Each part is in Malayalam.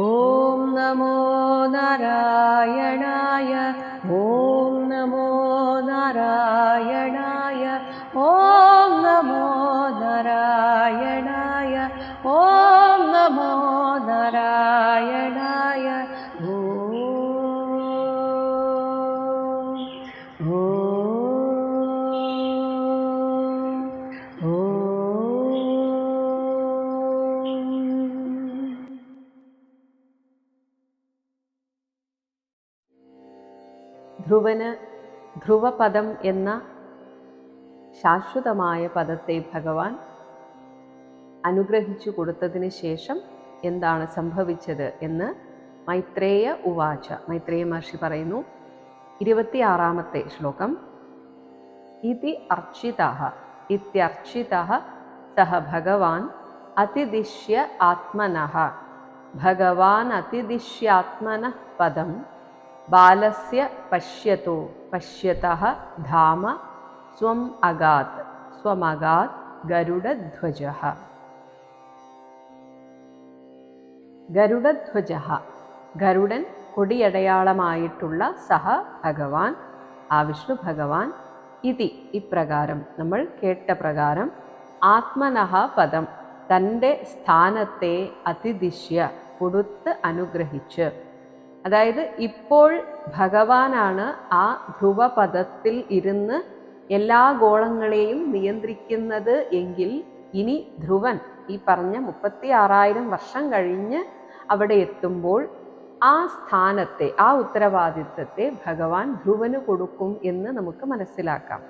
ॐ नमो नारायणाय ധ്രുവപദം എന്ന ശാശ്വതമായ പദത്തെ ഭഗവാൻ അനുഗ്രഹിച്ചു കൊടുത്തതിന് ശേഷം എന്താണ് സംഭവിച്ചത് എന്ന് മൈത്രേയ ഉവാച മൈത്രേയ മഹർഷി പറയുന്നു. ഇരുപത്തിയാറാമത്തെ ശ്ലോകം. ഇതി അർച്ചിത ഇത്യർച്ചിത സഹ ഭഗവാൻ അതിദിശ്യ ആത്മന ഭഗവാൻ അതിദിശ്യാത്മന പദം ബാലസ്യ പശ്യത്തോ പശ്യത ധാമ സ്വം അഗാത് സ്വമഗാത് ഗരുഡധ്വജ. ഗരുഡധ്വജ ഗരുഡൻ കൊടിയടയാളമായിട്ടുള്ള സഹ ഭഗവാൻ ആ വിഷ്ണു ഭഗവാൻ ഇതി ഇപ്രകാരം നമ്മൾ കേട്ട പ്രകാരം ആത്മനഹ പദം തന്റെ സ്ഥാനത്തെ അതിദിശ്യ കൊടുത്ത് അനുഗ്രഹിച്ച് അതായത് ഇപ്പോൾ ഭഗവാനാണ് ആ ധ്രുവപദത്തിൽ ഇരുന്ന് എല്ലാ ഗോളങ്ങളെയും നിയന്ത്രിക്കുന്നത് എങ്കിൽ ഇനി ധ്രുവൻ ഈ പറഞ്ഞ മുപ്പത്തി ആറായിരം വർഷം കഴിഞ്ഞ് അവിടെ എത്തുമ്പോൾ ആ സ്ഥാനത്തെ ആ ഉത്തരവാദിത്വത്തെ ഭഗവാൻ ധ്രുവന് കൊടുക്കും എന്ന് നമുക്ക് മനസ്സിലാക്കാം.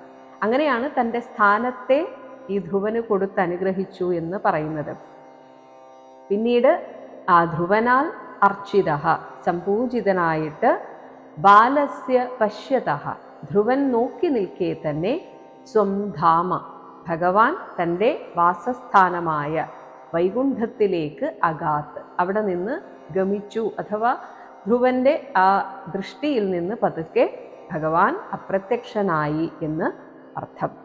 അങ്ങനെയാണ് തന്റെ സ്ഥാനത്തെ ഈ ധ്രുവന് കൊടുത്ത് അനുഗ്രഹിച്ചു എന്ന് പറയുന്നത്. പിന്നീട് ആ ധ്രുവനാൽ അർച്ചിത. സംപൂജിതനായിട്ട് ബാലസ്യ പശ്യത. ധ്രുവൻ നോക്കി നിൽക്കെ തന്നെ സ്വം ധാമ. ഭഗവാൻ തന്റെ വാസസ്ഥാനമായ വൈകുണ്ഠത്തിലേക്ക് അഗാത്ത്. അവിടെ നിന്ന് ഗമിച്ചു. അഥവാ ധ്രുവന്റെ ആ ദൃഷ്ടിയിൽ നിന്ന് പതുക്കെ ഭഗവാൻ അപ്രത്യക്ഷനായി എന്ന് അർത്ഥം.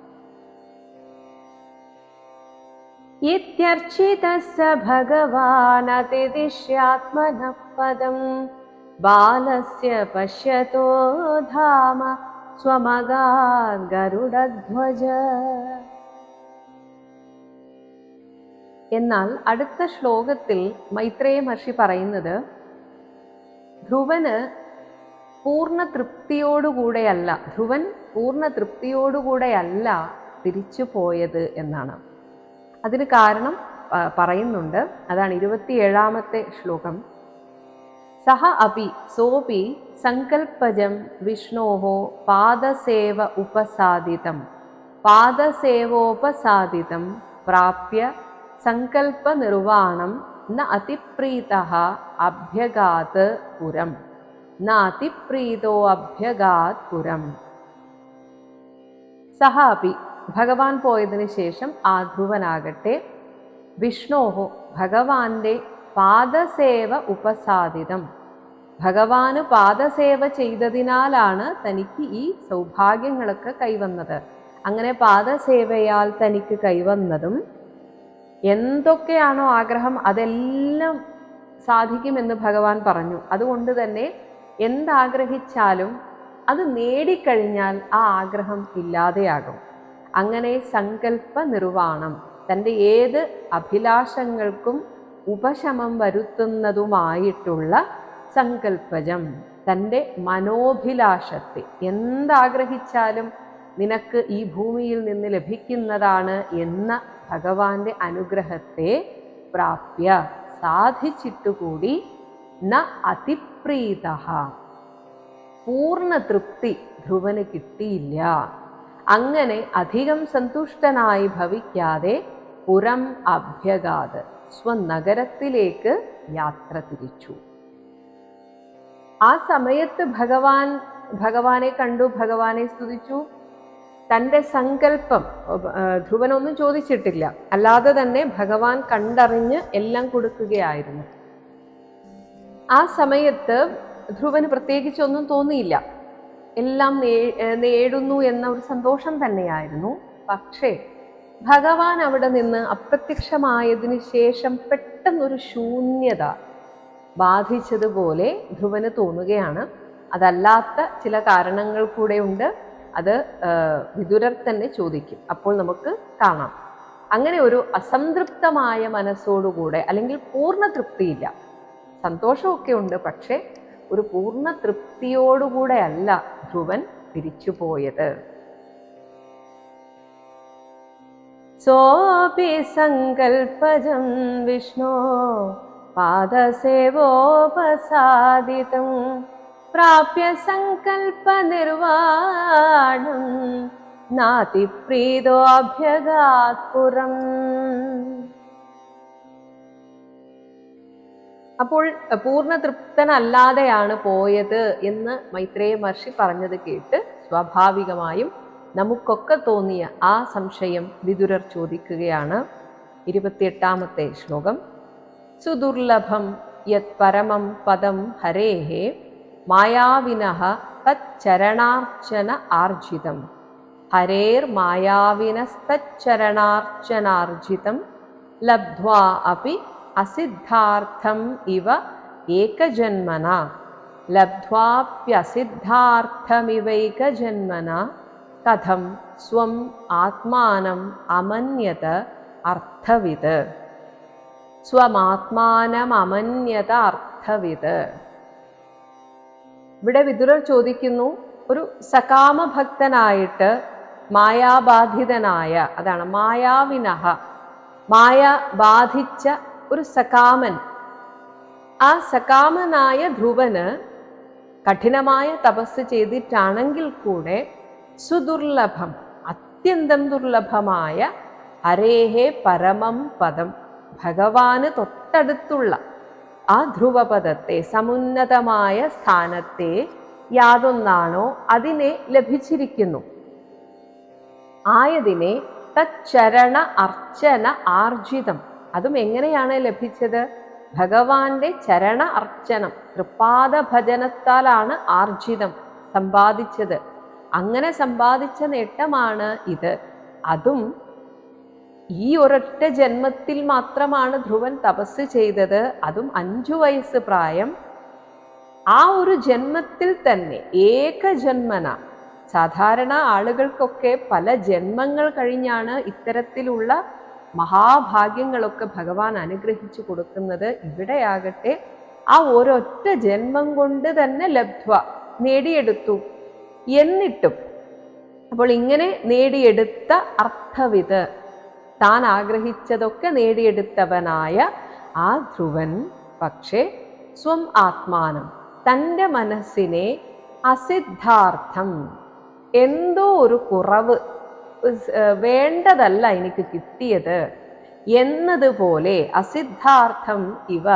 ഇത്യർച്ചിതः स भगवानतिदिश्यात्मनः पदं बालस्य पश्यतो धाम स्वमगात् गरुडध्वज എന്നാൽ അടുത്ത ശ്ലോകത്തിൽ മൈത്രേയ മഹർഷി പറയുന്നത് ധ്രുവന് പൂർണ്ണ തൃപ്തിയോടുകൂടെയല്ല ധ്രുവൻ പൂർണ്ണ തൃപ്തിയോടുകൂടെയല്ല തിരിച്ചു പോയത് എന്നാണ് അതിന് കാരണം പറയുന്നുണ്ട്. അതാണ് ഇരുപത്തിയേഴാമത്തെ ശ്ലോകം. സഹ അപി സോപി സങ്കൽപ്പജം വിഷ്ണോഹോ പാദസേവ ഉപസാദിതം. പാദസേവോപസാദിതം പ്രാപ്യ സങ്കൽപ്പനിർവാണം ന അതിപ്രീത അഭ്യഗാത് പുരം. ന അതിപ്രീതോ അഭ്യഗാത് പുരം. സഹ അപി ഭഗവാൻ പോയതിനു ശേഷം ആ ധ്രുവനാകട്ടെ. വിഷ്ണോഹോ ഭഗവാന്റെ പാദസേവ ഉപസാധിതം. ഭഗവാന് പാദസേവ ചെയ്തതിനാലാണ് തനിക്ക് ഈ സൗഭാഗ്യങ്ങളൊക്കെ കൈവന്നത്. അങ്ങനെ പാദസേവയാൽ തനിക്ക് കൈവന്നതും എന്തൊക്കെയാണോ ആഗ്രഹം അതെല്ലാം സാധിക്കുമെന്ന് ഭഗവാൻ പറഞ്ഞു. അതുകൊണ്ട് തന്നെ എന്താഗ്രഹിച്ചാലും അത് നേടിക്കഴിഞ്ഞാൽ ആ ആഗ്രഹം ഇല്ലാതെയാകും. അങ്ങനെ സങ്കല്പ നിർവാണം തന്റെ ഏത് അഭിലാഷങ്ങൾക്കും ഉപശമം വരുത്തുന്നതുമായിട്ടുള്ള സങ്കല്പജം തന്റെ മനോഭിലാഷത്തെ. എന്താഗ്രഹിച്ചാലും നിനക്ക് ഈ ഭൂമിയിൽ നിന്ന് ലഭിക്കുന്നതാണ് എന്ന ഭഗവാന്റെ അനുഗ്രഹത്തെ പ്രാപ്യ സാധിച്ചിട്ടുകൂടി ന അതിപ്രീത പൂർണ തൃപ്തി ധ്രുവന് കിട്ടിയില്ല. അങ്ങനെ അധികം സന്തുഷ്ടനായി ഭവിക്കാതെ പുറം അഭ്യഗാത് സ്വനഗരത്തിലേക്ക് യാത്ര തിരിച്ചു. ആ സമയത്ത് ഭഗവാൻ ഭഗവാനെ കണ്ടു ഭഗവാനെ സ്തുതിച്ചു. തന്റെ സങ്കല്പം ധ്രുവനൊന്നും ചോദിച്ചിട്ടില്ല. അല്ലാതെ തന്നെ ഭഗവാൻ കണ്ടറിഞ്ഞ് എല്ലാം കൊടുക്കുകയായിരുന്നു. ആ സമയത്ത് ധ്രുവന് പ്രത്യേകിച്ചൊന്നും തോന്നിയില്ല. എല്ലാം നേടുന്നു എന്ന ഒരു സന്തോഷം തന്നെയായിരുന്നു. പക്ഷേ ഭഗവാൻ അവിടെ നിന്ന് അപ്രത്യക്ഷമായതിനു ശേഷം പെട്ടെന്നൊരു ശൂന്യത ബാധിച്ചതുപോലെ ധ്രുവന് തോന്നുകയാണ്. അതല്ലാത്ത ചില കാരണങ്ങൾ കൂടെ ഉണ്ട്. അത് വിദുരർ തന്നെ ചോദിക്കും. അപ്പോൾ നമുക്ക് കാണാം. അങ്ങനെ ഒരു അസംതൃപ്തമായ മനസ്സോടുകൂടെ അല്ലെങ്കിൽ പൂർണ തൃപ്തിയില്ല. സന്തോഷമൊക്കെ ഉണ്ട് പക്ഷേ ഒരു പൂർണ തൃപ്തിയോടുകൂടെ അല്ല ധ്രുവൻ തിരിച്ചുപോയത്. സോപി സങ്കൽപ്പജം വിഷ്ണു പാദസേവോപസാദിതം പ്രാപ്യ സങ്കൽപ്പനിർവാണം നാതിപ്രീതോഭ്യഗാത്പുരം അപ്പോൾ പൂർണ തൃപ്തനല്ലാതെയാണ് പോയത് എന്ന് മൈത്രേയ മഹർഷി പറഞ്ഞത് കേട്ട് സ്വാഭാവികമായും നമുക്കൊക്കെ തോന്നിയ ആ സംശയം വിതുരർ ചോദിക്കുകയാണ്. ഇരുപത്തിയെട്ടാമത്തെ ശ്ലോകം. സുദുർലഭം യത് പരമം പദം ഹരേഹേ മായാവിനഹ തച്ചരണാർച്ചന ആർജിതം. ഹരേർ മായാവിനസ്തച്ചരണാർച്ചനാർജിതം ലബ്ധ്വാ അപി അസിദ്ധാർത്ഥം ഇവ ഏകജന്മന. ലബ്ധ്വാപ്യസിദ്ധാർത്ഥമിവൈകജന്മന. കഥം സ്വം ആത്മാനം അമന്യത അർത്ഥവിത്. സ്വമാത്മാനം അമന്യത അർത്ഥവിത്. ഇവിടെ വിതുരർ ചോദിക്കുന്നു ഒരു സകാമഭക്തനായിട്ട് മായാബാധിതനായ അതാണ് മായാവിനഹ മായ ബാധിച്ച ഒരു സകാമൻ. ആ സകാമനായ ധ്രുവന് കഠിനമായ തപസ് ചെയ്തിട്ടാണെങ്കിൽ കൂടെ സുദുർലഭം അത്യന്തം ദുർലഭമായ അരേഹേ പരമം പദം ഭഗവാന് തൊട്ടടുത്തുള്ള ആ ധ്രുവപദത്തെ സമുന്നതമായ സ്ഥാനത്തെ യാതൊന്നാണോ അതിനെ ലഭിച്ചിരിക്കുന്നു. ആയതിനെ തച്ചരണ അർച്ചന ആർജിതം. അതും എങ്ങനെയാണ് ലഭിച്ചത്? ഭഗവാന്റെ ചരണ അർച്ചനം തൃപ്പാദ ഭജനത്താലാണ് ആർജിതം സമ്പാദിച്ചത്. അങ്ങനെ സമ്പാദിച്ച നേട്ടമാണ് ഇത്. അതും ഈ ഒരൊറ്റ ജന്മത്തിൽ മാത്രമാണ് ധ്രുവൻ തപസ് ചെയ്തത്. അതും അഞ്ചു വയസ്സ് പ്രായം. ആ ഒരു ജന്മത്തിൽ തന്നെ ഏകജന്മന സാധാരണ ആളുകൾക്കൊക്കെ പല ജന്മങ്ങൾ കഴിഞ്ഞാണ് ഇത്തരത്തിലുള്ള മഹാഭാഗ്യങ്ങളൊക്കെ ഭഗവാൻ അനുഗ്രഹിച്ചു കൊടുക്കുന്നത് ഇവിടെയാകട്ടെ. ആ ഒരൊറ്റ ജന്മം കൊണ്ട് തന്നെ ലബ്ധ്വ നേടിയെടുത്തു എന്നിട്ടും. അപ്പോൾ ഇങ്ങനെ നേടിയെടുത്ത അർത്ഥവിത് താൻ ആഗ്രഹിച്ചതൊക്കെ നേടിയെടുത്തവനായ ആ ധ്രുവൻ പക്ഷേ സ്വം ആത്മാനം തന്റെ മനസ്സിനെ അസിദ്ധാർത്ഥം എന്തോ ഒരു കുറവ് വേണ്ടതല്ല എനിക്ക് കിട്ടിയത് എന്നതുപോലെ അസിദ്ധാർത്ഥം ഇവ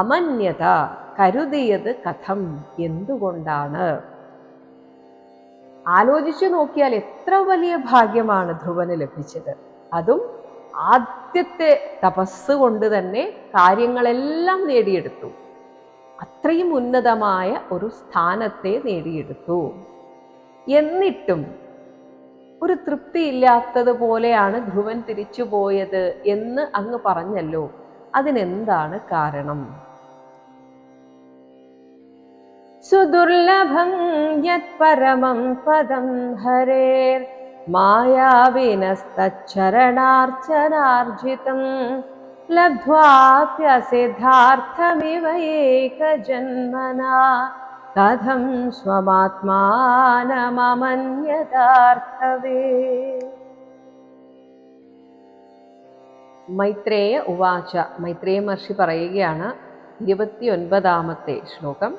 അമന്യത കരുതിയത് കഥം എന്തുകൊണ്ടാണ്? ആലോചിച്ചു നോക്കിയാൽ എത്ര വലിയ ഭാഗ്യമാണ് ധ്രുവന് ലഭിച്ചത്. അതും ആദ്യത്തെ തപസ് കൊണ്ട് തന്നെ കാര്യങ്ങളെല്ലാം നേടിയെടുത്തു. അത്രയും ഉന്നതമായ ഒരു സ്ഥാനത്തെ നേടിയെടുത്തു. എന്നിട്ടും ഒരു തൃപ്തിയില്ലാത്തതുപോലെയാണ് ധ്രുവൻ തിരിച്ചുപോയത് എന്ന് അങ്ങ് പറഞ്ഞല്ലോ. അതിനെന്താണ് കാരണം? സുദുർലഭം യത് പരമം പദം ഹരേർ മായാവിനസ്തരണാർച്ചനാർജിതം ലബ്ധ്വാപ്യസിദ്ധാർത്ഥമിവ ഏകജന്മനാ. കഥം സ്വമാത്മാനമന്യതാർത്ഥവേ മൈത്രേയ ഉവാച. മൈത്രേയ മഹർഷി പറയുകയാണ് ഇരുപത്തിയൊൻപതാമത്തെ ശ്ലോകം.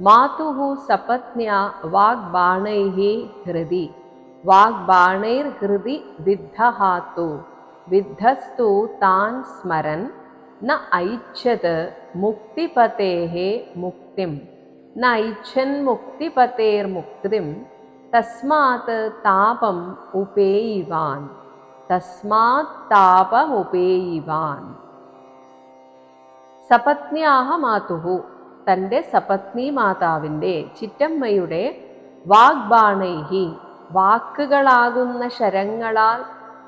മാതുഹു സപത്ന്യാ വാഗ്ബാണൈः ഹൃദി. വാഗ്ബാണൈർഹൃദി വിദ്ധഹാത്തു വിദ്ധസ്തു താൻ സ്മരൻ. ന ഐച്ഛത് മുക്തിപതേः മുക്തിം. ന ഐച്ഛൻ മുക്തിപതേർമുക്തിം തസ്മാത് താപം ഉപേയിവാൻ. തസ്മാത് താപമുപേയിവാൻ സപത്ന്യാഹ മാതുഹു തന്റെ സപത്നി മാതാവിന്റെ ചിറ്റമ്മയുടെ വാഗ്ബാണൈഹി വാക്കുകളാകുന്ന ശരങ്ങളാൽ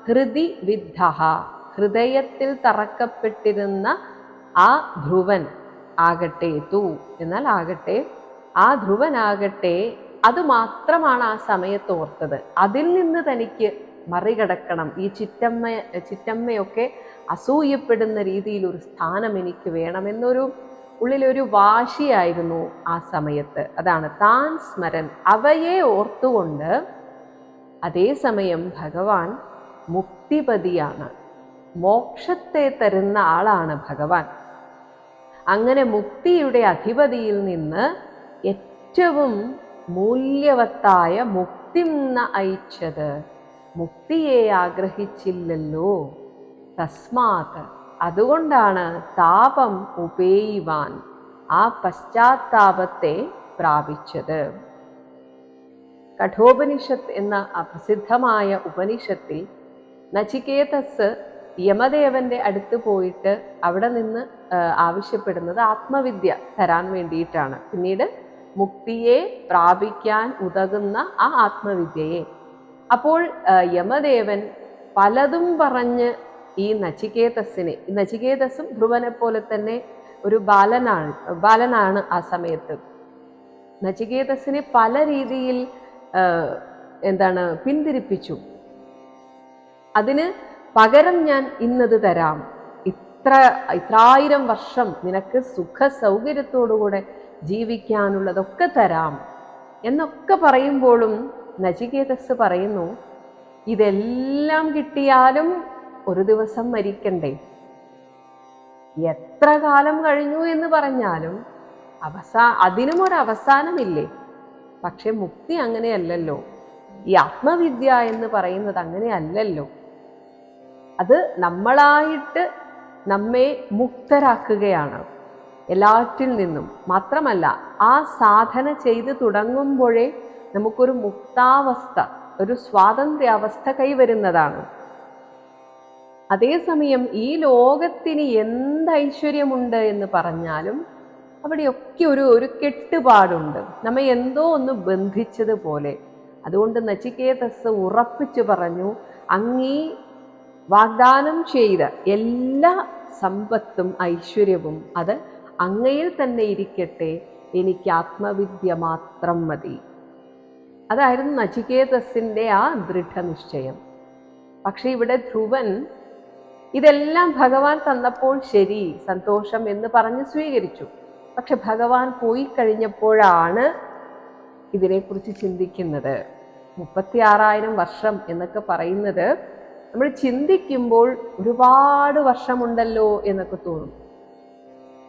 ഹൃദി വിദ്ധ ഹൃദയത്തിൽ തറക്കപ്പെട്ടിരുന്ന ആ ധ്രുവൻ. ആകട്ടെ തു. എന്നാൽ ആകട്ടെ ആ ധ്രുവനാകട്ടെ അത് മാത്രമാണ് ആ സമയത്ത് ഓർത്തത്. അതിൽ നിന്ന് തനിക്ക് മറികടക്കണം. ഈ ചിറ്റമ്മ ചിറ്റമ്മയൊക്കെ അസൂയപ്പെടുന്ന രീതിയിൽ ഒരു സ്ഥാനം എനിക്ക് വേണമെന്നൊരു ഉള്ളിലൊരു വാശിയായിരുന്നു ആ സമയത്ത്. അതാണ് താൻ സ്മരൻ. അവയെ ഓർത്തുകൊണ്ട് അതേസമയം ഭഗവാൻ മുക്തിപതിയാണ്. മോക്ഷത്തെ തരുന്ന ആളാണ് ഭഗവാൻ. അങ്ങനെ മുക്തിയുടെ അധിപതിയിൽ നിന്ന് ഏറ്റവും മൂല്യവത്തായ മുക്തിന്ന അയച്ചത് മുക്തിയെ ആഗ്രഹിച്ചില്ലല്ലോ. തസ്മാത് അതുകൊണ്ടാണ് താപം ഉപേയുവാൻ ആ പശ്ചാത്താപത്തെ പ്രാപിച്ചത്. കഠോപനിഷത്ത് എന്ന അപ്രസിദ്ധമായ പ്രസിദ്ധമായ ഉപനിഷത്തിൽ നചികേതസ് യമദേവന്റെ അടുത്ത് പോയിട്ട് അവിടെ നിന്ന് ആവശ്യപ്പെടുന്നത് ആത്മവിദ്യ തരാൻ വേണ്ടിയിട്ടാണ്. പിന്നീട് മുക്തിയെ പ്രാപിക്കാൻ ഉതകുന്ന ആ ആത്മവിദ്യയെ. അപ്പോൾ യമദേവൻ പലതും പറഞ്ഞ് ഈ നചികേതസ്സിനെ നചികേതസ്സും ധ്രുവനെ പോലെ തന്നെ ഒരു ബാലനാണ് ബാലനാണ് ആ സമയത്ത്. നചികേതസ്സിനെ പല രീതിയിൽ എന്താണ് പിന്തിരിപ്പിച്ചു. അതിന് പകരം ഞാൻ ഇന്നത് തരാം. ഇത്ര ഇത്രായിരം വർഷം നിനക്ക് സുഖ സൗകര്യത്തോടുകൂടെ ജീവിക്കാനുള്ളതൊക്കെ തരാം. എന്നൊക്കെ പറയുമ്പോഴും നചികേതസ് പറയുന്നു ഇതെല്ലാം കിട്ടിയാലും ഒരു ദിവസം മരിക്കണ്ടേ? എത്ര കാലം കഴിഞ്ഞു എന്ന് പറഞ്ഞാലും അവസാ അതിനും ഒരു അവസാനമില്ലേ? പക്ഷെ മുക്തി അങ്ങനെയല്ലല്ലോ. ഈ ആത്മവിദ്യ എന്ന് പറയുന്നത് അങ്ങനെയല്ലല്ലോ. അത് നമ്മളായിട്ട് നമ്മെ മുക്തരാക്കുകയാണ് എല്ലാറ്റിൽ നിന്നും. മാത്രമല്ല ആ സാധന ചെയ്ത് തുടങ്ങുമ്പോഴേ നമുക്കൊരു മുക്താവസ്ഥ ഒരു സ്വാതന്ത്ര്യാവസ്ഥ കൈവരുന്നതാണ്. അതേസമയം ഈ ലോകത്തിന് എന്ത് ഐശ്വര്യമുണ്ട് എന്ന് പറഞ്ഞാലും അവിടെയൊക്കെ ഒരു ഒരു കെട്ടുപാടുണ്ട്. നമ്മെ എന്തോ ഒന്ന് ബന്ധിച്ചതുപോലെ. അതുകൊണ്ട് നചികേതസ് ഉറപ്പിച്ചു പറഞ്ഞു അങ്ങീ വാഗ്ദാനം ചെയ്ത എല്ലാ സമ്പത്തും ഐശ്വര്യവും അത് അങ്ങയിൽ തന്നെ ഇരിക്കട്ടെ. എനിക്ക് ആത്മവിദ്യ മാത്രം മതി. അതായിരുന്നു നചികേതസിന്റെ ആ ദൃഢനിശ്ചയം. പക്ഷെ ഇവിടെ ധ്രുവൻ ഇതെല്ലാം ഭഗവാൻ തന്നപ്പോൾ ശരി സന്തോഷം എന്ന് പറഞ്ഞ് സ്വീകരിച്ചു. പക്ഷെ ഭഗവാൻ പോയി കഴിഞ്ഞപ്പോഴാണ് ഇതിനെക്കുറിച്ച് ചിന്തിക്കുന്നത്. മുപ്പത്തി ആറായിരം വർഷം എന്നൊക്കെ പറയുന്നത് നമ്മൾ ചിന്തിക്കുമ്പോൾ ഒരുപാട് വർഷമുണ്ടല്ലോ എന്നൊക്കെ തോന്നും.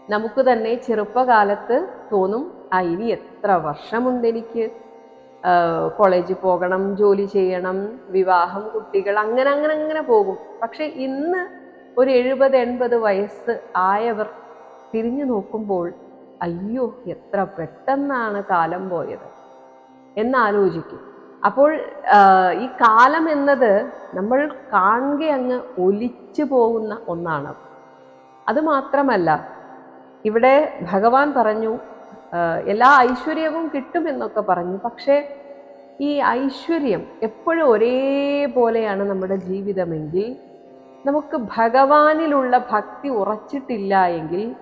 നമുക്ക് തന്നെ ചെറുപ്പകാലത്ത് തോന്നും ആ ഇനി എത്ര വർഷമുണ്ട് എനിക്ക്? കോളേജിൽ പോകണം ജോലി ചെയ്യണം വിവാഹം കുട്ടികൾ അങ്ങനെ അങ്ങനെ അങ്ങനെ പോകും. പക്ഷെ ഇന്ന് ഒരു എഴുപത് എൺപത് വയസ്സ് ആയവർ തിരിഞ്ഞു നോക്കുമ്പോൾ അയ്യോ എത്ര പെട്ടെന്നാണ് കാലം പോയത്. എന്നാലോചിക്കും. അപ്പോൾ ഈ കാലം എന്നത് നമ്മൾ കാണുക അങ്ങ് ഒലിച്ചു പോകുന്ന ഒന്നാണ് അതുമാത്രമല്ല ഇവിടെ ഭഗവാൻ പറഞ്ഞു എല്ലാ ഐശ്വര്യവും കിട്ടുമെന്നൊക്കെ പറഞ്ഞു. പക്ഷേ ഈ ഐശ്വര്യം എപ്പോഴും ഒരേപോലെയാണ് നമ്മുടെ ജീവിതമെങ്കിൽ നമുക്ക് ഭഗവാനിലുള്ള ഭക്തി ഉറച്ചിട്ടില്ല എങ്കിൽ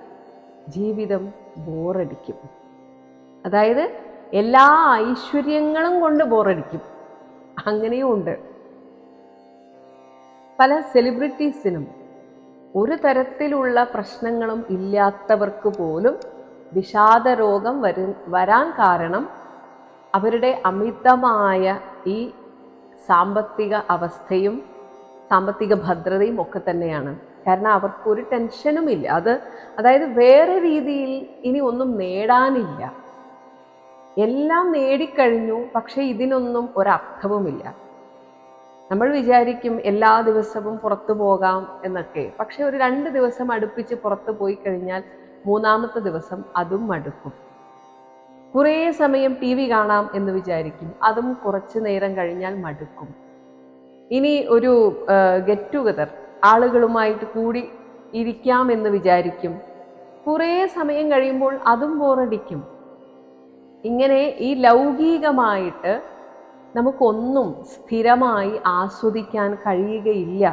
ജീവിതം ബോറടിക്കും. അതായത് എല്ലാ ഐശ്വര്യങ്ങളും കൊണ്ട് ബോറടിക്കും. അങ്ങനെയും ഉണ്ട്. പല സെലിബ്രിറ്റീസിനും ഒരു തരത്തിലുള്ള പ്രശ്നങ്ങളും ഇല്ലാത്തവർക്ക് പോലും വിഷാദ രോഗം വരു വരാൻ കാരണം അവരുടെ അമിതമായ ഈ സാമ്പത്തിക അവസ്ഥയും സാമ്പത്തിക ഭദ്രതയും ഒക്കെ തന്നെയാണ്. കാരണം അവർക്ക് ഒരു ടെൻഷനും ഇല്ല. അത് അതായത് വേറെ രീതിയിൽ ഇനി ഒന്നും നേടാനില്ല. എല്ലാം നേടിക്കഴിഞ്ഞു പക്ഷേ ഇതിനൊന്നും ഒരർത്ഥവുമില്ല. നമ്മൾ വിചാരിക്കും എല്ലാ ദിവസവും പുറത്തു പോകാം എന്നൊക്കെ. പക്ഷെ ഒരു രണ്ട് ദിവസം അടുപ്പിച്ച് പുറത്തു പോയി കഴിഞ്ഞാൽ മൂന്നാമത്തെ ദിവസം അതും മടുക്കും. കുറേ സമയം ടി വി കാണാം എന്ന് വിചാരിക്കും. അതും കുറച്ചു നേരം കഴിഞ്ഞാൽ മടുക്കും. ഇനി ഒരു ഗെറ്റ് ടുഗദർ ആളുകളുമായിട്ട് കൂടി ഇരിക്കാം എന്ന് വിചാരിക്കും. കുറേ സമയം കഴിയുമ്പോൾ അതും ബോറടിക്കും ഇങ്ങനെ ഈ ലൗകികമായിട്ട് നമുക്കൊന്നും സ്ഥിരമായി ആസ്വദിക്കാൻ കഴിയുകയില്ല.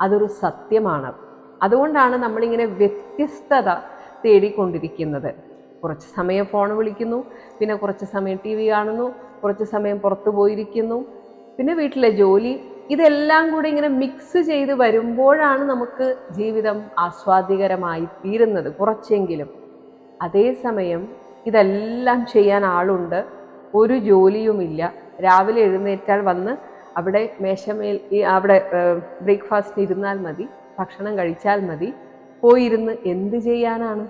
അതൊരു സത്യമാണ്. അതുകൊണ്ടാണ് നമ്മളിങ്ങനെ വ്യത്യസ്തത തേടിക്കൊണ്ടിരിക്കുന്നത്. കുറച്ച് സമയം ഫോൺ വിളിക്കുന്നു പിന്നെ കുറച്ച് സമയം ടി വി കാണുന്നു കുറച്ച് സമയം പുറത്തു പോയിരിക്കുന്നു പിന്നെ വീട്ടിലെ ജോലി. ഇതെല്ലാം കൂടി ഇങ്ങനെ മിക്സ് ചെയ്ത് വരുമ്പോഴാണ് നമുക്ക് ജീവിതം ആസ്വാദികരമായി തീരുന്നത് കുറച്ചെങ്കിലും. അതേസമയം ഇതെല്ലാം ചെയ്യാൻ ആളുണ്ട്. ഒരു ജോലിയുമില്ല. രാവിലെ എഴുന്നേറ്റാൽ വന്ന് അവിടെ മേശമേൽ ഈ അവിടെ ബ്രേക്ക്ഫാസ്റ്റ് ഇരുന്നാൽ മതി ഭക്ഷണം കഴിച്ചാൽ മതി പോയിരുന്ന് എന്ത് ചെയ്യാനാണ്?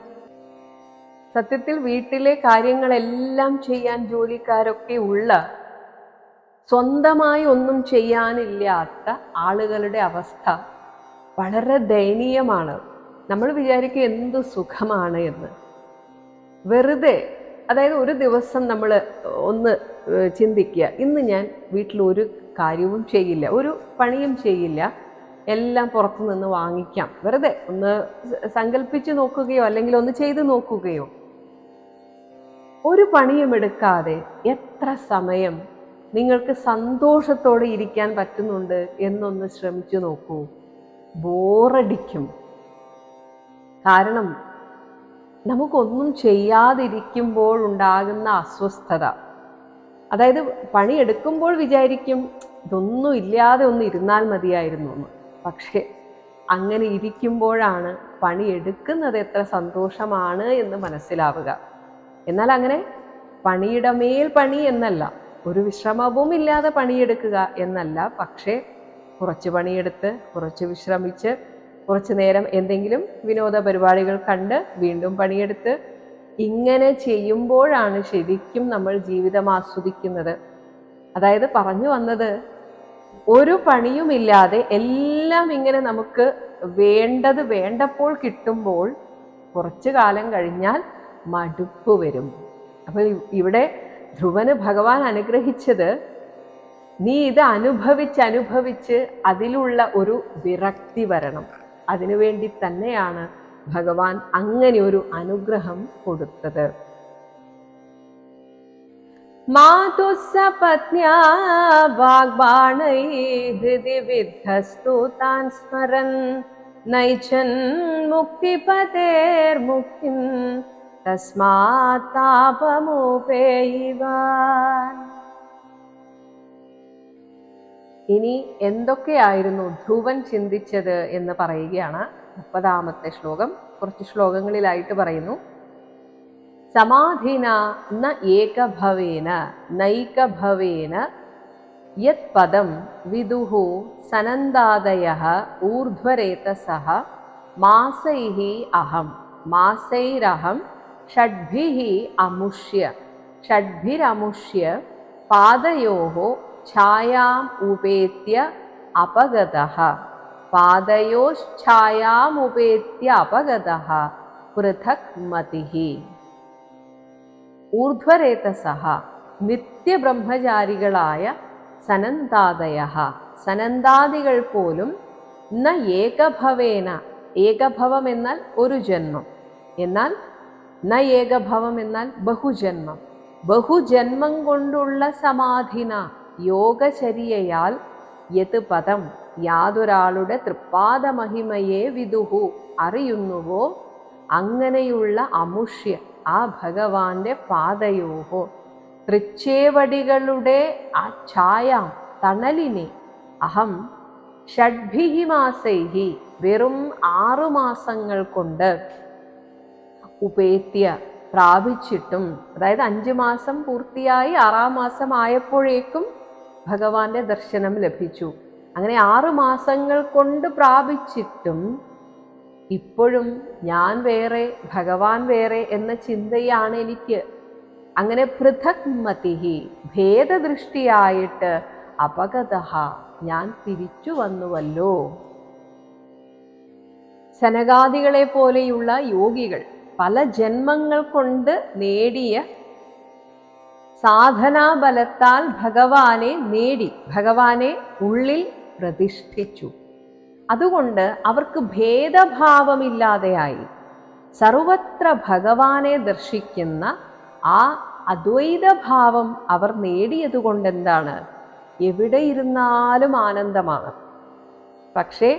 സത്യത്തിൽ വീട്ടിലെ കാര്യങ്ങളെല്ലാം ചെയ്യാൻ ജോലിക്കാരൊക്കെ ഉള്ള സ്വന്തമായി ഒന്നും ചെയ്യാനില്ലാത്ത ആളുകളുടെ അവസ്ഥ വളരെ ദയനീയമാണ്. നമ്മൾ വിചാരിക്കുക എന്ത് സുഖമാണ് എന്ന്. വെറുതെ അതായത് ഒരു ദിവസം നമ്മൾ ഒന്ന് ചിന്തിക്കുക. ഇന്ന് ഞാൻ വീട്ടിൽ ഒരു കാര്യവും ചെയ്യില്ല ഒരു പണിയും ചെയ്യില്ല. എല്ലാം പുറത്തു നിന്ന് വാങ്ങിക്കാം. വെറുതെ ഒന്ന് സങ്കല്പിച്ച് നോക്കുകയോ അല്ലെങ്കിൽ ഒന്ന് ചെയ്തു നോക്കുകയോ. ഒരു പണിയും എടുക്കാതെ എത്ര സമയം നിങ്ങൾക്ക് സന്തോഷത്തോടെ ഇരിക്കാൻ പറ്റുന്നുണ്ട് എന്നൊന്ന് ശ്രമിച്ചു നോക്കൂ. ബോറടിക്കും. കാരണം നമുക്കൊന്നും ചെയ്യാതിരിക്കുമ്പോൾ ഉണ്ടാകുന്ന അസ്വസ്ഥത. അതായത് പണിയെടുക്കുമ്പോൾ വിചാരിക്കും ഇതൊന്നും ഇല്ലാതെ ഒന്ന് ഇരുന്നാൽ മതിയായിരുന്നു എന്ന്. പക്ഷെ അങ്ങനെ ഇരിക്കുമ്പോഴാണ് പണിയെടുക്കുന്നത് എത്ര സന്തോഷമാണ് എന്ന് മനസ്സിലാവുക. എന്നാൽ അങ്ങനെ പണിയുടെ മേൽ പണി എന്നല്ല ഒരു വിശ്രമവും ഇല്ലാതെ പണിയെടുക്കുക എന്നല്ല. പക്ഷേ കുറച്ച് പണിയെടുത്ത് കുറച്ച് വിശ്രമിച്ച് കുറച്ച് നേരം എന്തെങ്കിലും വിനോദ പരിപാടികൾ കണ്ട് വീണ്ടും പണിയെടുത്ത് ഇങ്ങനെ ചെയ്യുമ്പോഴാണ് ശരിക്കും നമ്മൾ ജീവിതം ആസ്വദിക്കുന്നത്. അതായത് പറഞ്ഞു വന്നത് ഒരു പണിയുമില്ലാതെ എല്ലാം ഇങ്ങനെ നമുക്ക് വേണ്ടത് വേണ്ടപ്പോൾ കിട്ടുമ്പോൾ കുറച്ചു കാലം കഴിഞ്ഞാൽ മടുപ്പ് വരും. അപ്പോൾ ഇവിടെ ധ്രുവന് ഭഗവാൻ അനുഗ്രഹിച്ചത് നീ ഇത് അനുഭവിച്ച് അനുഭവിച്ച് അതിലുള്ള ഒരു വിരക്തി വരണം. അതിനുവേണ്ടി തന്നെയാണ് ഭഗവാൻ അങ്ങനെ ഒരു അനുഗ്രഹം കൊടുത്തത്. മാതുസപത്ന്യാ വാഗ്ബാണൈ ഹൃദി വിദ്ധസ്തു താൻ സ്മരൻ. നൈച്ഛൻ മുക്തിപതേർമുക്തിം തസ്മാത് താപമോപേയിവാൻ. ഇനി എന്തൊക്കെയായിരുന്നു ധ്രുവൻ ചിന്തിച്ചത് എന്ന് പറയുകയാണ് മുപ്പതാമത്തെ ശ്ലോകം. കുറച്ച് ശ്ലോകങ്ങളിലായിട്ട് പറയുന്നു. സമാധിന ന ഏകഭവേന നൈകഭവേന യത് പദം വിദുഹു സനന്ദാദയ ഊർധ്വരേതസഹ മാസൈഹി അഹം മാസൈരഹം ഷഡ്ഭിഹി അമുഷ്യ ഷഡ്ഭിരമുഷ്യ പാദയോः ഛായാം ഉപേത്യ അപഗതഃ. പാദയോശ്ഛായാമുപേത്യ അപഗത. പൃഥക് മതി. ഊർധ്വരേതസ. നിത്യബ്രഹ്മചാരികളായ സനന്താദയ സനന്താദികൾ പോലും ന ഏകഭവേന. ഏകഭവം എന്നാൽ ഒരു ജന്മം. എന്നാൽ ന ഏകഭവം എന്നാൽ ബഹുജന്മം. ബഹുജന്മം കൊണ്ടുള്ള സമാധിന യോഗചര്യയാൽ യത് പദം യാതൊരാളുടെ തൃപ്പാദമഹിമയെ വിദുഹു അറിയുന്നുവോ? അങ്ങനെയുള്ള അമുഷ്യ ആ ഭഗവാന്റെ പാതയോഹോ തൃച്ചേവടികളുടെ ആ ഛായ തണലിനെ. അഹം ഷഡ്ഭിഹി മാസൈഹി വെറും ആറു മാസങ്ങൾ കൊണ്ട് ഉപേത്യ പ്രാപിച്ചിട്ടും അതായത് അഞ്ച് മാസം പൂർത്തിയായി ആറാം മാസം ആയപ്പോഴേക്കും ഭഗവാന്റെ ദർശനം ലഭിച്ചു. അങ്ങനെ ആറു മാസങ്ങൾ കൊണ്ട് പ്രാപിച്ചിട്ടും ഇപ്പോഴും ഞാൻ വേറെ ഭഗവാൻ വേറെ എന്ന ചിന്തയാണ് എനിക്ക്. അങ്ങനെ പൃഥക് മതിഹി ഭേദദൃഷ്ടിയായിട്ട് അപകത ഞാൻ തിരിച്ചു വന്നുവല്ലോ. സനകാദികളെ പോലെയുള്ള യോഗികൾ പല ജന്മങ്ങൾ കൊണ്ട് നേടിയ സാധനാബലത്താൽ ഭഗവാനെ നേടി ഭഗവാനെ ഉള്ളിൽ പ്രതിഷ്ഠിച്ചു. അതുകൊണ്ട് അവർക്ക് ഭേദഭാവമില്ലാതെയായി. സർവത്ര ഭഗവാനെ ദർശിക്കുന്ന ആ അദ്വൈതഭാവം അവർ നേടിയതുകൊണ്ട് എന്താണ് എവിടെ ഇരുന്നാലും ആനന്ദമാണ് പക്ഷേ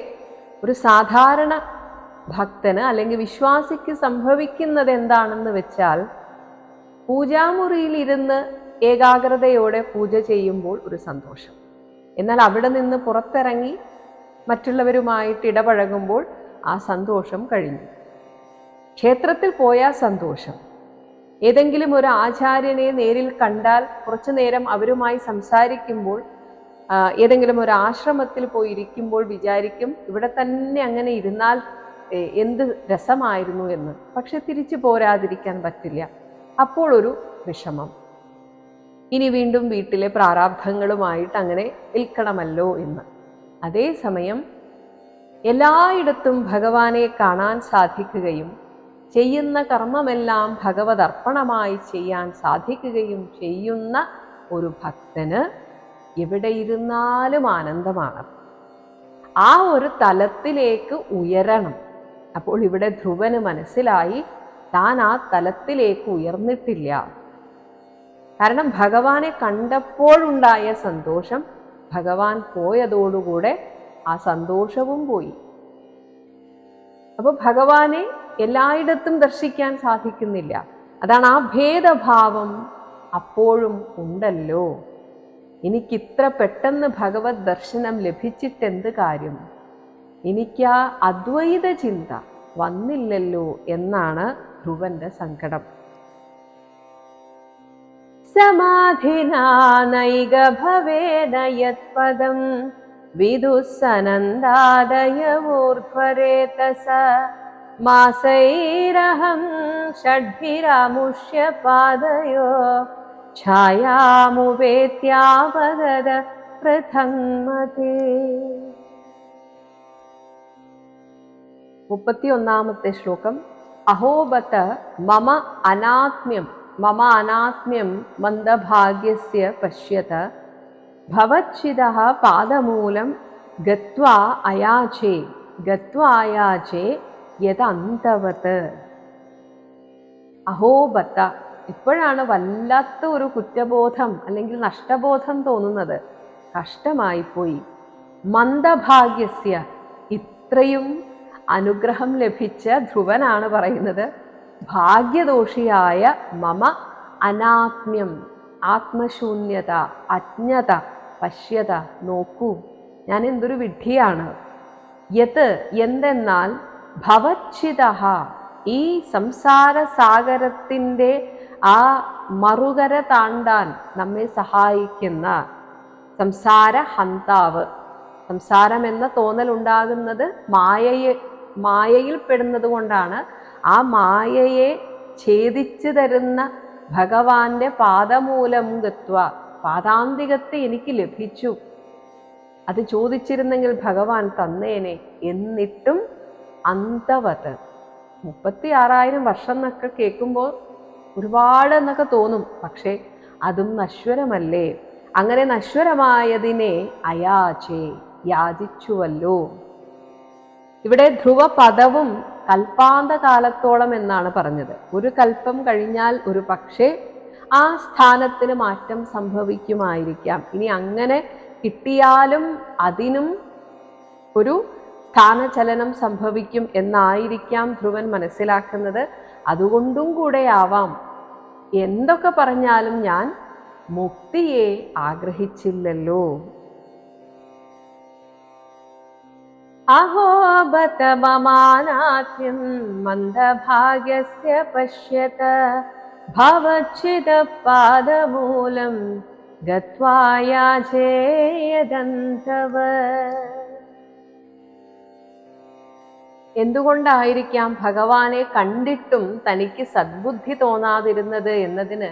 ഒരു സാധാരണ ഭക്തന് അല്ലെങ്കിൽ വിശ്വാസിക്ക് സംഭവിക്കുന്നത് എന്താണെന്ന് വെച്ചാൽ പൂജാമുറിയിൽ ഇരുന്ന് ഏകാഗ്രതയോടെ പൂജ ചെയ്യുമ്പോൾ ഒരു സന്തോഷം. എന്നാൽ അവിടെ നിന്ന് പുറത്തിറങ്ങി മറ്റുള്ളവരുമായിട്ട് ഇടപഴകുമ്പോൾ ആ സന്തോഷം കഴിഞ്ഞു. ക്ഷേത്രത്തിൽ പോയാൽ സന്തോഷം. ഏതെങ്കിലും ഒരു ആചാര്യനെ നേരിൽ കണ്ടാൽ കുറച്ചു നേരം അവരുമായി സംസാരിക്കുമ്പോൾ ഏതെങ്കിലും ഒരു ആശ്രമത്തിൽ പോയി ഇരിക്കുമ്പോൾ വിചാരിക്കും ഇവിടെ തന്നെ അങ്ങനെ ഇരുന്നാൽ എന്ത് രസമായിരുന്നു എന്ന്. പക്ഷെ തിരിച്ചു പോരാതിരിക്കാൻ പറ്റില്ല. അപ്പോൾ ഒരു വിഷമം. ഇനി വീണ്ടും വീട്ടിലെ പ്രാരാബ്ധങ്ങളുമായിട്ട് അങ്ങനെ നിൽക്കണമല്ലോ എന്ന്. അതേസമയം എല്ലായിടത്തും ഭഗവാനെ കാണാൻ സാധിക്കുകയും ചെയ്യുന്ന കർമ്മമെല്ലാം ഭഗവത് അർപ്പണമായി ചെയ്യാൻ സാധിക്കുകയും ചെയ്യുന്ന ഒരു ഭക്തന് എവിടെ ഇരുന്നാലും ആനന്ദമാണ്. ആ ഒരു തലത്തിലേക്ക് ഉയരണം. അപ്പോൾ ഇവിടെ ധ്രുവന് മനസ്സിലായി താൻ ആ തലത്തിലേക്ക് ഉയർന്നിട്ടില്ല. കാരണം ഭഗവാനെ കണ്ടപ്പോഴുണ്ടായ സന്തോഷം ഭഗവാൻ പോയതോടുകൂടെ ആ സന്തോഷവും പോയി. അപ്പൊ ഭഗവാനെ എല്ലായിടത്തും ദർശിക്കാൻ സാധിക്കുന്നില്ല. അതാണ് ആ ഭേദഭാവം അപ്പോഴും ഉണ്ടല്ലോ. എനിക്കിത്ര പെട്ടെന്ന് ഭഗവത് ദർശനം ലഭിച്ചിട്ടെന്ത് കാര്യം? എനിക്ക് അദ്വൈത ചിന്ത വന്നില്ലല്ലോ എന്നാണ് ധ്രുവന്റെ സങ്കടം. സമാധിനാ നൈക ഭവേന യത്പദം വിദുസ്സനന്ദാദയമൂർധ്വരേതസ മാസൈരഹം ഷഡ്ഭിരാമുഷ്യ പാദയോ ഛായാമുപേത്യാവഗത പൃഥങ്മതേ മുപ്പത്തിയൊന്നാമത്തെ ശ്ലോകം അഹോബത മമ അനാത്മ്യം മമ അനാത്മ്യം മന്ദഭാഗ്യസ്യ പശ്യത. ഭവച്ഛിതഃ പാദമൂലം ഗത്വാ അയാചേ ഗത്വാ അയാചേ അഹോബത്ത ഇപ്പോഴാണ് വല്ലാത്ത ഒരു കുറ്റബോധം അല്ലെങ്കിൽ നഷ്ടബോധം തോന്നുന്നത്. കഷ്ടമായിപ്പോയി മന്ദഭാഗ്യസ്യ ഇത്രയും അനുഗ്രഹം ലഭിച്ച ധ്രുവനാണ് പറയുന്നത്. ഭാഗ്യദോഷിയായ മമ അനാത്മ്യം ആത്മശൂന്യത അജ്ഞത പശ്യത നോക്കൂ. ഞാൻ എന്തൊരു വിഡ്ഢിയാണ്. യത് എന്തെന്നാൽ ഭവച്ഛിത. ഈ സംസാരസാഗരത്തിന്റെ ആ മറുകര താണ്ടാൻ നമ്മെ സഹായിക്കുന്ന സംസാര ഹന്താവ് സംസാരം എന്ന തോന്നൽ ഉണ്ടാകുന്നത് മായയെ മായയിൽ പെടുന്നത് കൊണ്ടാണ് ആ മായയെ ഛേദിച്ചു തരുന്ന ഭഗവാന്റെ പാദമൂലം ഗത്വ പാദാന്തികത്തെ എനിക്ക് ലഭിച്ചു. അത് ചോദിച്ചിരുന്നെങ്കിൽ ഭഗവാൻ തന്നേനെ എന്നിട്ടും അന്തവത്. മുപ്പത്തി ആറായിരം വർഷം എന്നൊക്കെ കേൾക്കുമ്പോൾ ഒരുപാട് എന്നൊക്കെ തോന്നും പക്ഷേ അതും നശ്വരമല്ലേ? അങ്ങനെ നശ്വരമായതിനെ അയാചേ യാചിച്ചുവല്ലോ. ഇവിടെ ധ്രുവപദവും കൽപ്പാന്ത കാലത്തോളം എന്നാണ് പറഞ്ഞത്. ഒരു കൽപ്പം കഴിഞ്ഞാൽ ഒരു പക്ഷേ ആ സ്ഥാനത്തിന് മാറ്റം സംഭവിക്കുമായിരിക്കാം. ഇനി അങ്ങനെ കിട്ടിയാലും അതിനും ഒരു സ്ഥാനചലനം സംഭവിക്കും എന്നായിരിക്കാം ധ്രുവൻ മനസ്സിലാക്കുന്നത്. അതുകൊണ്ടും കൂടെ ആവാം. എന്തൊക്കെ പറഞ്ഞാലും ഞാൻ മുക്തിയെ ആഗ്രഹിച്ചില്ലല്ലോ. മമാനാഥ്യം മന്ദഭാഗ്യസ്യ പശ്യത ഭവച്ഛിതപാദമൂലം ഗത്വായാചേയദന്തവ എന്തുകൊണ്ടായിരിക്കാം ഭഗവാനെ കണ്ടിട്ടും തനിക്ക് സദ്ബുദ്ധി തോന്നാതിരുന്നത് എന്നതിന്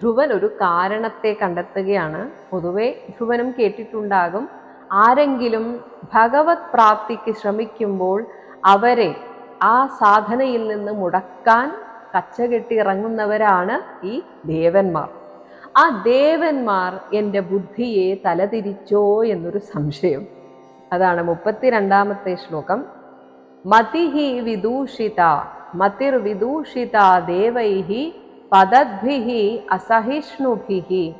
ധ്രുവൻ ഒരു കാരണത്തെ കണ്ടെത്തുകയാണ്. പൊതുവെ ധ്രുവനും കേട്ടിട്ടുണ്ടാകും. ആരെങ്കിലും ഭഗവത് പ്രാപ്തിക്ക് ശ്രമിക്കുമ്പോൾ അവരെ ആ സാധനയിൽ നിന്ന് മുടക്കാൻ കച്ചകെട്ടി ഇറങ്ങുന്നവരാണ് ഈ ദേവന്മാർ. ആ ദേവന്മാർ എന്റെ ബുദ്ധിയെ തലതിരിച്ചോ എന്നൊരു സംശയം. അതാണ് മുപ്പത്തിരണ്ടാമത്തെ ശ്ലോകം. മതിഹി വിദൂഷിത മതിർവിദൂഷിത ദേവൈഹി പദദ്ഭിഹി അസഹിഷ്ണുഭിഹി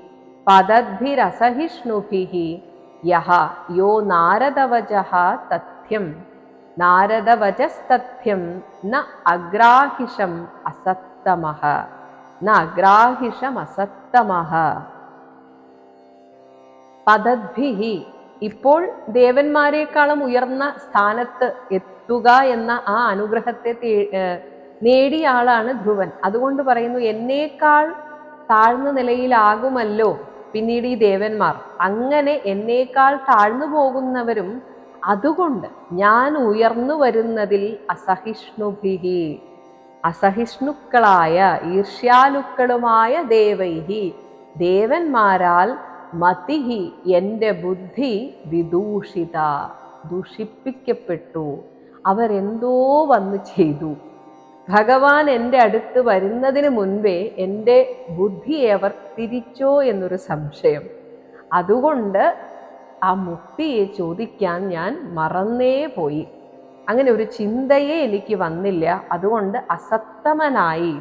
പദദ്ഭിരസഹിഷ്ണുഭിഹി യഹ യോ നാരദവചഃ തഥ്യം. നാരദവചസ്തഥ്യം ന അഗ്രാഹിഷം അസത്തമഹ ന അഗ്രാഹിഷം അസത്തമഹ പദദ്ഭിഹി ഇപ്പോൾ ദേവന്മാരെക്കാളും ഉയർന്ന സ്ഥാനത്ത് എത്തുക എന്ന ആ അനുഗ്രഹത്തെ നേടിയ ആളാണ് ധ്രുവൻ. അതുകൊണ്ട് പറയുന്നു എന്നേക്കാൾ താഴ്ന്ന നിലയിലാകുമല്ലോ പിന്നീട് ഈ ദേവന്മാർ അങ്ങനെ എന്നേക്കാൾ താഴ്ന്നു പോകുന്നവരും അതുകൊണ്ട് ഞാൻ ഉയർന്നു വരുന്നതിൽ അസഹിഷ്ണുഭിഹി. അസഹിഷ്ണുക്കളായ ഈർഷ്യാലുക്കളുമായ ദേവൈഹി. ദേവന്മാരാൽ മതിഹി എന്റെ ബുദ്ധി വിദൂഷിത. ദൂഷിപ്പിക്കപ്പെട്ടു. അവരെന്തോ വന്ന് ചെയ്തു. ഭഗവാൻ എന്റെ അടുത്ത് വരുന്നതിന് മുൻപേ എന്റെ ബുദ്ധിയെ അവർ തിരിച്ചോ എന്നൊരു സംശയം. അതുകൊണ്ട് ആ മുക്തിയെ ചോദിക്കാൻ ഞാൻ മറന്നേ പോയി. അങ്ങനെ ഒരു ചിന്തയെ എനിക്ക് വന്നില്ല. അതുകൊണ്ട് അസത്തമനായി.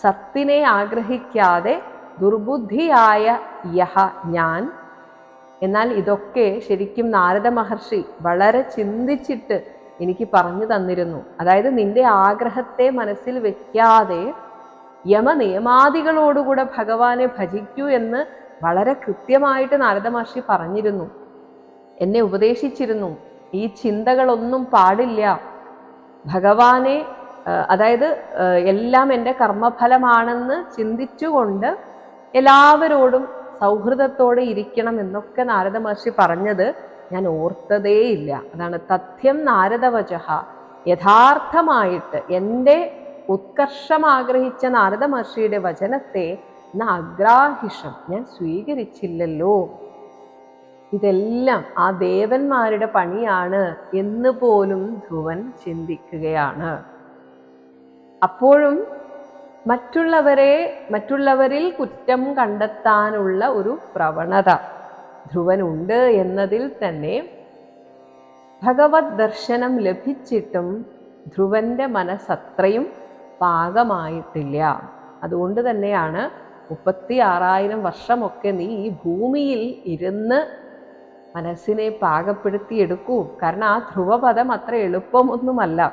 സത്തിനെ ആഗ്രഹിക്കാതെ ദുർബുദ്ധിയായ യഹ ഞാൻ. എന്നാൽ ഇതൊക്കെ ശരിക്കും നാരദ മഹർഷി വളരെ ചിന്തിച്ചിട്ട് എനിക്ക് പറഞ്ഞു തന്നിരുന്നു. അതായത് നിന്റെ ആഗ്രഹത്തെ മനസ്സിൽ വെക്കാതെ യമനിയമാദികളോടുകൂടെ ഭഗവാനെ ഭജിക്കൂ എന്ന് വളരെ കൃത്യമായിട്ട് നാരദ മഹർഷി പറഞ്ഞിരുന്നു. എന്നെ ഉപദേശിച്ചിരുന്നു. ഈ ചിന്തകളൊന്നും പാടില്ല. ഭഗവാനെ അതായത് എല്ലാം എന്റെ കർമ്മഫലമാണെന്ന് ചിന്തിച്ചുകൊണ്ട് എല്ലാവരോടും സൗഹൃദത്തോടെ ഇരിക്കണം എന്നൊക്കെ നാരദ മഹർഷി പറഞ്ഞത് ഞാൻ ഓർത്തതേയില്ല. അതാണ് തഥ്യം നാരദവചഹ യഥാർത്ഥമായിട്ട് എന്റെ ഉത്കർഷം ആഗ്രഹിച്ച നാരദ മഹർഷിയുടെ വചനത്തെ അഗ്രാഹിഷം ഞാൻ സ്വീകരിച്ചില്ലല്ലോ. ഇതെല്ലാം ആ ദേവന്മാരുടെ പണിയാണ് എന്ന് പോലും ധ്രുവൻ ചിന്തിക്കുകയാണ്. അപ്പോഴും മറ്റുള്ളവരെ മറ്റുള്ളവരിൽ കുറ്റം കണ്ടെത്താനുള്ള ഒരു പ്രവണത. ധ്രുവനുണ്ട് എന്നതിൽ തന്നെ ഭഗവത് ദർശനം ലഭിച്ചിട്ടും ധ്രുവന്റെ മനസ്സത്രയും പാകമായിട്ടില്ല. അതുകൊണ്ട് തന്നെയാണ് മുപ്പത്തി ആറായിരം വർഷമൊക്കെ നീ ഈ ഭൂമിയിൽ ഇരുന്ന് മനസ്സിനെ പാകപ്പെടുത്തിയെടുക്കൂ. കാരണം ആ ധ്രുവപദം അത്ര എളുപ്പമൊന്നുമല്ല.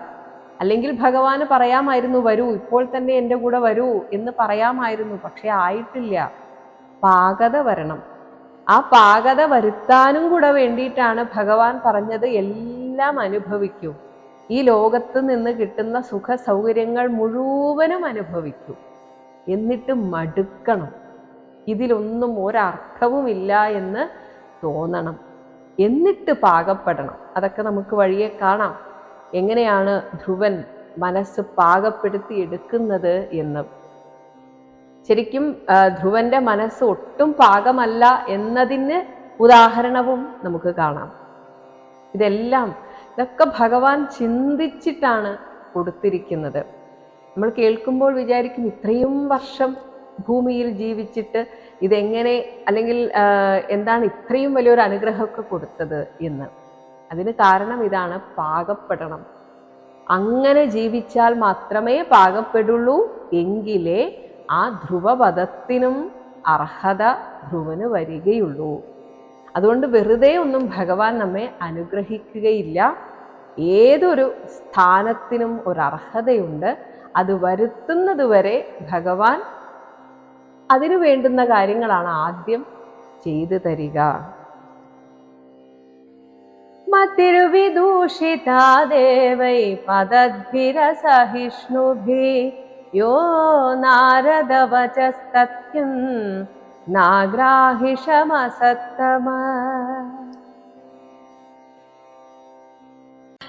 അല്ലെങ്കിൽ ഭഗവാന് പറയാമായിരുന്നു വരൂ ഇപ്പോൾ തന്നെ എന്റെ കൂടെ വരൂ എന്ന് പറയാമായിരുന്നു. പക്ഷെ ആയിട്ടില്ല. പാകത വരണം. ആ പാകത വരുത്താനും കൂടെ വേണ്ടിയിട്ടാണ് ഭഗവാൻ പറഞ്ഞത് എല്ലാം അനുഭവിക്കൂ. ഈ ലോകത്ത് നിന്ന് കിട്ടുന്ന സുഖ സൗകര്യങ്ങൾ മുഴുവനും അനുഭവിക്കൂ. എന്നിട്ട് മടുക്കണം. ഇതിലൊന്നും ഒരർത്ഥവുമില്ല എന്ന് തോന്നണം. എന്നിട്ട് പാകപ്പെടണം. അതൊക്കെ നമുക്ക് വഴിയെ കാണാം. എങ്ങനെയാണ് ധ്രുവൻ മനസ്സ് പാകപ്പെടുത്തി എടുക്കുന്നത് എന്ന്. ശരിക്കും ധ്രുവന്റെ മനസ്സ് ഒട്ടും പാകമല്ല എന്നതിന് ഉദാഹരണവും നമുക്ക് കാണാം. ഇതെല്ലാം ഇതൊക്കെ ഭഗവാൻ ചിന്തിച്ചിട്ടാണ് കൊടുത്തിരിക്കുന്നത്. നമ്മൾ കേൾക്കുമ്പോൾ വിചാരിക്കും ഇത്രയും വർഷം ഭൂമിയിൽ ജീവിച്ചിട്ട് ഇതെങ്ങനെ അല്ലെങ്കിൽ എന്താണ് ഇത്രയും വലിയൊരു അനുഗ്രഹമൊക്കെ കൊടുത്തത് എന്ന്. അതിന് കാരണം ഇതാണ് പാകപ്പെടണം. അങ്ങനെ ജീവിച്ചാൽ മാത്രമേ പാകപ്പെടുള്ളൂ. എങ്കിലേ ആ ധ്രുവപദത്തിനും അർഹത ധ്രുവന് വരികയുള്ളൂ. അതുകൊണ്ട് വെറുതെ ഒന്നും ഭഗവാൻ നമ്മെ അനുഗ്രഹിക്കുകയില്ല. ഏതൊരു സ്ഥാനത്തിനും ഒരു അർഹതയുണ്ട്. അത് വരുത്തുന്നത് വരെ ഭഗവാൻ അതിനു വേണ്ടുന്ന കാര്യങ്ങളാണ് ആദ്യം ചെയ്തു തരിക. മതിരുവിദൂഷിതാ ദേവൈ പദദ്ഭിരസഹിഷ്ണുഭി യോ നാരദവചസ്തഥ്യം നാഗ്രാഹിഷമസത്തമ.